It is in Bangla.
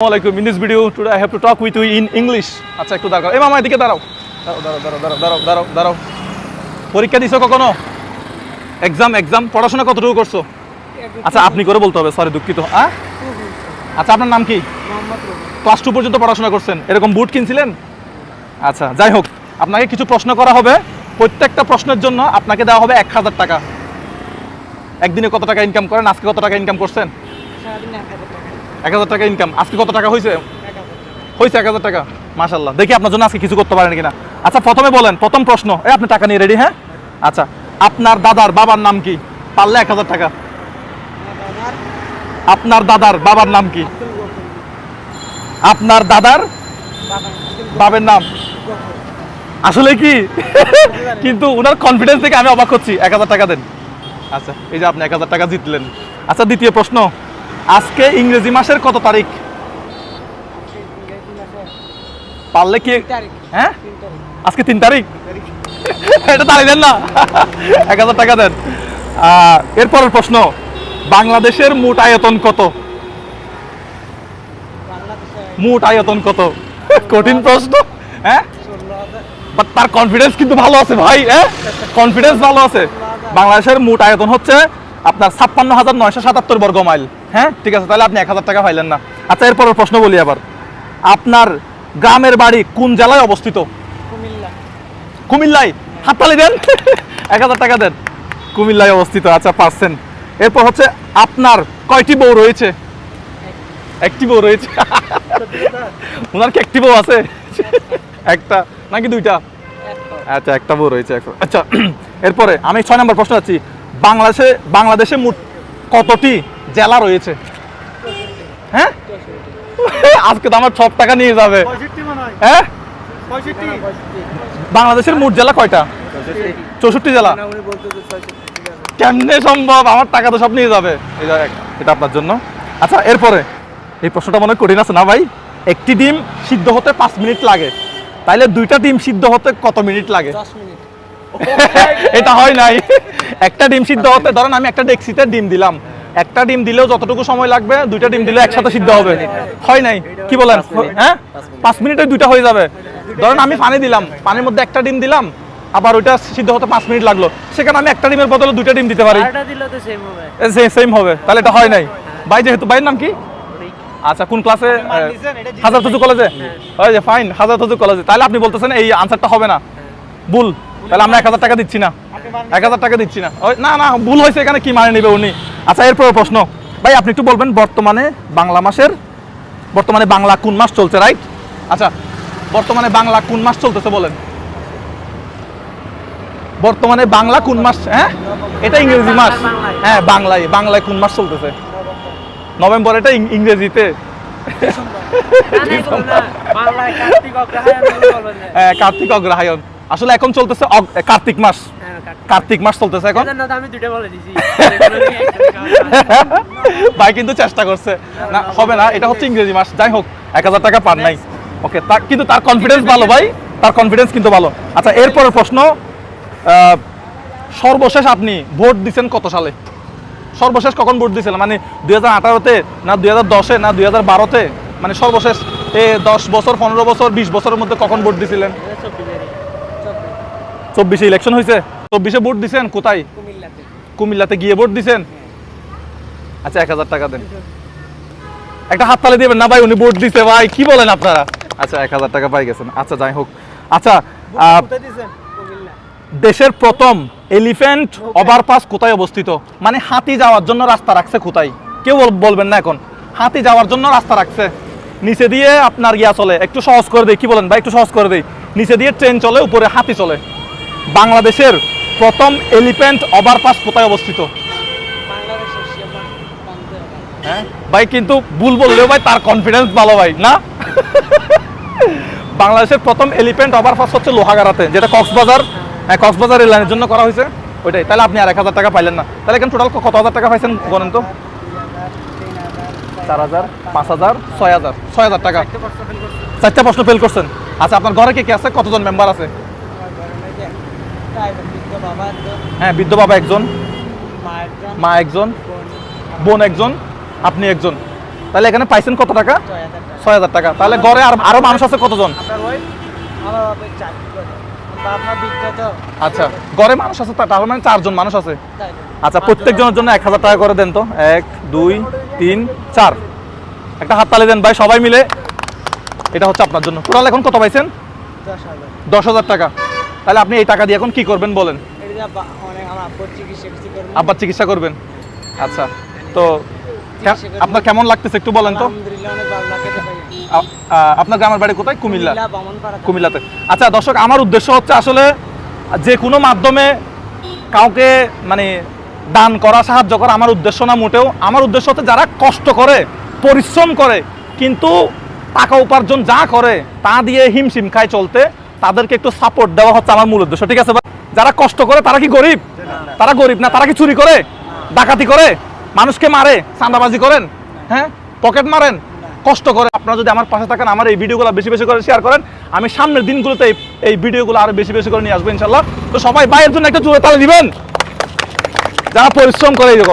Assalamualaikum. In this video today I have to talk with you in English. আচ্ছা একটু দাঁড়াও। এই মামা এদিকে দাঁড়াও। দাঁড়াও দাঁড়াও দাঁড়াও দাঁড়াও দাঁড়াও দাঁড়াও পরীক্ষা দিছো কখনো? এক্সাম এক্সাম পড়াশোনা কতটুকু করছ? আচ্ছা আপনি করে বলতে হবে সরি দুঃখিত। হ্যাঁ আচ্ছা আপনার নাম কি? ক্লাস টু পর্যন্ত পড়াশোনা করছেন। এরকম বুট কিনছিলেন? আচ্ছা যাই হোক আপনাকে কিছু প্রশ্ন করা হবে। প্রত্যেকটা প্রশ্নের জন্য আপনাকে দেওয়া হবে এক হাজার টাকা। একদিনে কত টাকা ইনকাম করেন? আজকে কত টাকা ইনকাম করছেন? এক হাজার টাকা ইনকাম আজকে কত টাকা হয়েছে হয়েছে এক হাজার টাকা। মাশাল্লাহ দেখি আপনার জন্য আজকে কিছু করতে পারেন কিনা। আচ্ছা প্রথমে বলেন প্রথম প্রশ্ন। এই আপনি টাকা নিয়ে রেডি হ্যাঁ? আচ্ছা আপনার দাদার বাবার নাম কি? পারলে এক হাজার টাকা। আপনার দাদার বাবার নাম কি? আপনার দাদার বাবা বাবার নাম। আসলে কি? কিন্তু ওনার কনফিডেন্স থেকে আমি অবাক হচ্ছি। এক হাজার টাকা দেন। আচ্ছা এই যে আপনি এক হাজার টাকা জিতলেন। আচ্ছা দ্বিতীয় প্রশ্ন। আজকে ইংরেজি মাসের কত তারিখ? পারলে কি হ্যাঁ? আজকে তিন তারিখ? এটা তাড়ি দেন না। এক হাজার টাকা দেন। এরপরের প্রশ্ন বাংলাদেশের মোট আয়তন কত? মোট আয়তন কত? কঠিন প্রশ্ন। হ্যাঁ? বাট তার কনফিডেন্স কিন্তু ভালো আছে ভাই হ্যাঁ? কনফিডেন্স ভালো আছে। বাংলাদেশের মোট আয়তন হচ্ছে আপনার ছাপ্পান্ন হাজার নয়শো সাতাত্তর বর্গ মাইল হ্যাঁ? ঠিক আছে তাহলে আপনি এক হাজার টাকা পাইলেন না। আচ্ছা এরপরের প্রশ্ন বলি আবার। আপনার গ্রামের বাড়ি কোন জেলায় অবস্থিত? কুমিল্লা। কুমিল্লায়। হাততালি দেন। এক হাজার টাকা দেন। কুমিল্লায় অবস্থিত আচ্ছা পারছেন। এরপর হচ্ছে আপনার কয়টি বউ রয়েছে? একটি বউ রয়েছে। ওনার কি একটি বউ আছে? একটা নাকি দুইটা? আচ্ছা একটা বউ রয়েছে এখন। আচ্ছা এরপরে আমি ছয় নম্বর প্রশ্ন আছি বাংলাদেশে বাংলাদেশে মোট কতটি জেলা রয়েছে? হ্যাঁ? আজকে তো আমার সব টাকা নিয়ে যাবে। হয়। বাংলাদেশের মোট জেলা কয়টা? চৌষট্টি জেলা। কেমনে সম্ভব? আমার টাকা তো সব নিয়ে যাবে। এটা আপনার জন্য। আচ্ছা এরপরে এই প্রশ্নটা মনে কঠিন আছে না ভাই? একটি ডিম সিদ্ধ হতে পাঁচ মিনিট লাগে। তাইলে দুইটা ডিম সিদ্ধ হতে কত মিনিট লাগে? দশ মিনিট। এটা হয় নাই। একটা ডিম সিদ্ধ হতে ধরেন আমি একটা ডেক্সিতে ডিম দিলাম। একটা ডিম দিলেও যতটুকু সময় লাগবে দুইটা ডিম দিলেও একসাথে সিদ্ধ হবে। হয় নাই। কি বলেন? হ্যাঁ? পাঁচ মিনিটে দুইটা হয়ে যাবে। ধরেন আমি পানি দিলাম পানির মধ্যে একটা ডিম দিলাম আবার ওইটা সিদ্ধ হতে পাঁচ মিনিট লাগল। সেখানে আমি একটা ডিমের বদলে দুইটা ডিম দিতে পারি। আরেকটা দিলে তো সেম হবে। সেম হবে। তাহলে এটা হয় নাই। ভাই যেহেতু ভাইয়ের নাম কি? আচ্ছা কোন ক্লাসে? হাজার তুজু কলেজে? ওই যে ফাইন হাজার তুজু কলেজে। তাহলে আপনি বলতেছেন এই আনসারটা হবে না। ভুল। তাহলে আমরা এক হাজার টাকা দিচ্ছি না। এক হাজার টাকা দিচ্ছি না। ওই না না ভুল হয়েছে এখানে কি মানে নেবে উনি? আচ্ছা এরপর প্রশ্ন। ভাই আপনি একটু বলবেন বর্তমানে বাংলা মাসের বর্তমানে বাংলা কোন মাস চলছে রাইট আচ্ছা বর্তমানে বাংলা কোন মাস চলতেছে বলেন? বর্তমানে বাংলা কোন মাস হ্যাঁ? এটা ইংরেজি মাস। হ্যাঁ বাংলায় বাংলায় কোন মাস চলতেছে? নভেম্বর এটা ইংরেজিতে। কার্তিক অগ্রহায়ণ। হ্যাঁ, আসলে এখন চলতেছে কার্তিক মাস। হ্যাঁ, কার্তিক। মাস। চলতেছে এখন। ভাই কিন্তু চেষ্টা করছে। না হবে না এটা হচ্ছে ইংরেজি মাস। যাই হোক এক হাজার টাকা পান নাই। ওকে তার কিন্তু তার কনফিডেন্স ভালো ভাই। তার কনফিডেন্স কিন্তু ভালো। আচ্ছা এরপরের প্রশ্ন সর্বশেষ আপনি ভোট দিচ্ছেন কত সালে? সর্বশেষ কখন ভোট দিয়েছিলেন মানে দুই হাজার আঠারোতে না দুই হাজার দশে না দুই হাজার বারোতে? মানে সর্বশেষ এ দশ বছর পনেরো বছর বিশ বছরের মধ্যে কখন ভোট দিয়েছিলেন চব্বিশে ইলেকশন হয়েছে। চব্বিশে ভোট দিছেন কোথায়? কুমিল্লাতে। গিয়ে ভোট দিছেন? আচ্ছা এক হাজার টাকা দেন। একটা হাত তালে দিবেন না ভাই উনি ভোট দিছে ভাই কি বলেন আপনারা? আচ্ছা এক হাজার টাকা পাই গেছেন। আচ্ছা যাই হোক। আচ্ছা দেশের প্রথম এলিফ্যান্ট ওভারপাস কোথায় অবস্থিত? মানে হাতি যাওয়ার জন্য রাস্তা রাখছে কোথায়? কেউ বলবেন না এখন। হাতি যাওয়ার জন্য রাস্তা রাখছে। নিচে দিয়ে আপনার গিয়া চলে। একটু সহজ করে দেই কি বলেন ভাই একটু সহজ করে দেয় নিচে দিয়ে ট্রেন চলে উপরে হাতি চলে। বাংলাদেশের প্রথম এলিফ্যান্ট ওভারপাস কোথায় অবস্থিত? হ্যাঁ? ভাই কিন্তু ভুল বললেও ভাই তার কনফিডেন্স ভালো ভাই না? বাংলাদেশের প্রথম এলিফ্যান্ট ওভারপাস হচ্ছে লোহাগাড়াতে যেটা কক্সবাজার হ্যাঁ কক্সবাজার রেললাইনের জন্য করা হয়েছে। ওইটাই। তাহলে আপনি আর এক হাজার টাকা পাইলেন না। তাহলে এখানে টোটাল কত হাজার টাকা পাইছেন বলেন তো? চার হাজার পাঁচ হাজার ছয় হাজার। ছয় হাজার টাকা। চারটা প্রশ্ন ফেল করছেন। আচ্ছা আপনার ঘরে কে কে আছে? কতজন মেম্বার আছে? হ্যাঁ বৃদ্ধ বাবা একজন। মা একজন। বোন একজন। আপনি একজন। তাহলে এখানে পাইছেন কত টাকা? ছয় হাজার টাকা। তাহলে ঘরে আর আরও মানুষ আছে কতজন? আচ্ছা ঘরে মানুষ আছে তার মানে চারজন মানুষ আছে। আচ্ছা প্রত্যেকজনের জন্য এক হাজার টাকা করে দেন তো। এক দুই তিন চার। একটা হাততালি দেন ভাই সবাই মিলে। এটা হচ্ছে আপনার জন্য। টোটাল এখন কত পাইছেন? দশ হাজার টাকা। তাহলে আপনি এই টাকা দিয়ে এখন কি করবেন বলেন? আব্বুর চিকিৎসা করবেন। আচ্ছা তো। আপনার কেমন লাগতেছে একটু বলেন তো? আপনার গ্রামের বাড়ি কোথায়? কুমিল্লা। কুমিল্লাতে। আচ্ছা দর্শক আমার উদ্দেশ্য হচ্ছে আসলে যে কোনো মাধ্যমে কাউকে মানে দান করা সাহায্য করা আমার উদ্দেশ্য না মোটেও। আমার উদ্দেশ্য হচ্ছে যারা কষ্ট করে পরিশ্রম করে কিন্তু টাকা উপার্জন যা করে তা দিয়ে হিমশিম খায় চলতে। তাদেরকে একটু সাপোর্ট দেওয়া হচ্ছে আমার মূল উদ্দেশ্য, ঠিক আছে যারা কষ্ট করে, তারা কি গরিব? তারা গরিব না, তারা কি চুরি করে? ডাকাতি করে? মানুষকে মারে? চাঁদাবাজি করেন? হ্যাঁ? পকেট মারেন? কষ্ট করে। আপনারা যদি আমার পাশে থাকেন, আমার এই ভিডিওগুলো বেশি বেশি করে শেয়ার করেন, আমি সামনের দিনগুলোতে এই- ভিডিওগুলো আরও বেশি বেশি করে নিয়ে আসব ইনশাল্লাহ। তো সবাই ভাইয়ের জন্য একটা জোরে তালে দিবেন। যারা পরিশ্রম করে এই রকম।